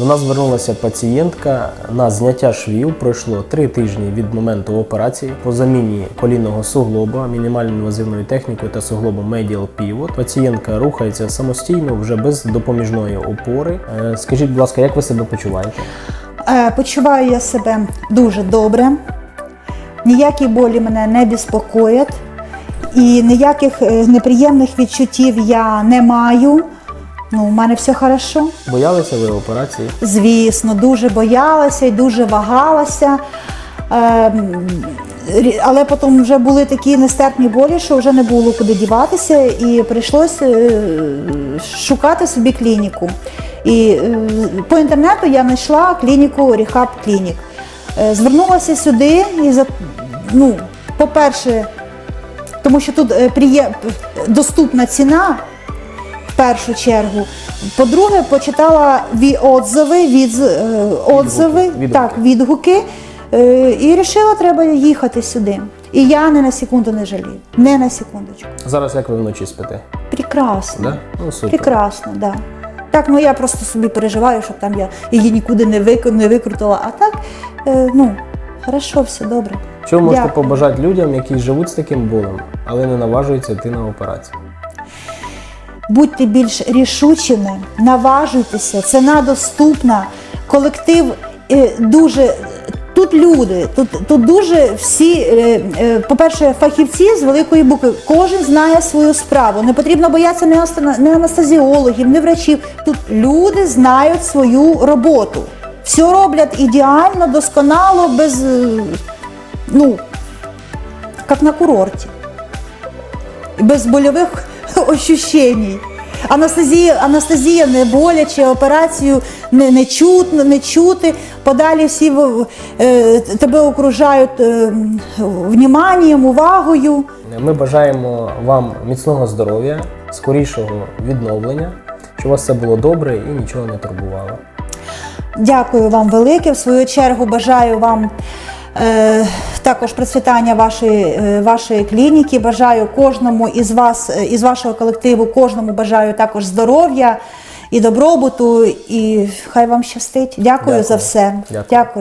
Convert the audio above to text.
До нас звернулася пацієнтка на зняття швів. Пройшло три тижні від моменту операції по заміні колінного суглоба, мінімально інвазивною технікою та суглобом Medial Pivot. Пацієнтка рухається самостійно, вже без допоміжної опори. Е, Скажіть, будь ласка, як ви себе почуваєте? Е, Почуваю я себе дуже добре. Ніякі болі мене не безпокоять. І ніяких е, неприємних відчуттів я не маю. Ну, у мене все хорошо. Боялися ви операції? Звісно, дуже боялася і дуже вагалася. Ем, Але потім вже були такі нестерпні болі, що вже не було куди діватися, і прийшлося е, шукати собі клініку. І е, по інтернету я знайшла клініку Rehab Clinic. Е, Звернулася сюди і за- ну, по-перше, тому що тут доступна ціна першу чергу. По-друге, почитала ві- від, е, відгуки. так, відгуки, е, і вирішила, треба їхати сюди. І я не на секунду не жалію. Не на секундочку. Зараз як ви вночі спите? Прекрасно. Да? Ну супер. Прекрасно, да. Так, ну я просто собі переживаю, щоб там я її нікуди не, вик... не викрутила. А так, е, ну, хорошо, все добре. Що ви можете Дякую. побажати людям, які живуть з таким болем, але не наважуються йти на операцію? Будьте більш рішучими, наважуйтеся, ціна доступна, колектив е, дуже. Тут люди, тут, тут дуже всі, е, е, по-перше, фахівці з великої букви. Кожен знає свою справу. Не потрібно боятися не анестезіологів, не врачів. Тут люди знають свою роботу. Все роблять ідеально, досконало, без, ну, як на курорті без больових ощущень. Анестезія, анестезія не боляче, операцію не, не чутно, не чути. Подалі всі в- е, тебе окружають е, вніманням, увагою. Ми бажаємо вам міцного здоров'я, скорішого відновлення, щоб у вас все було добре і нічого не турбувало. Дякую вам велике. В свою чергу бажаю вам е, також процвітання вашої, е, вашої клініки. Бажаю кожному із вас, е, із вашого колективу, кожному бажаю також здоров'я і добробуту. І хай вам щастить. Дякую, Дякую. за все. Дякую. Дякую.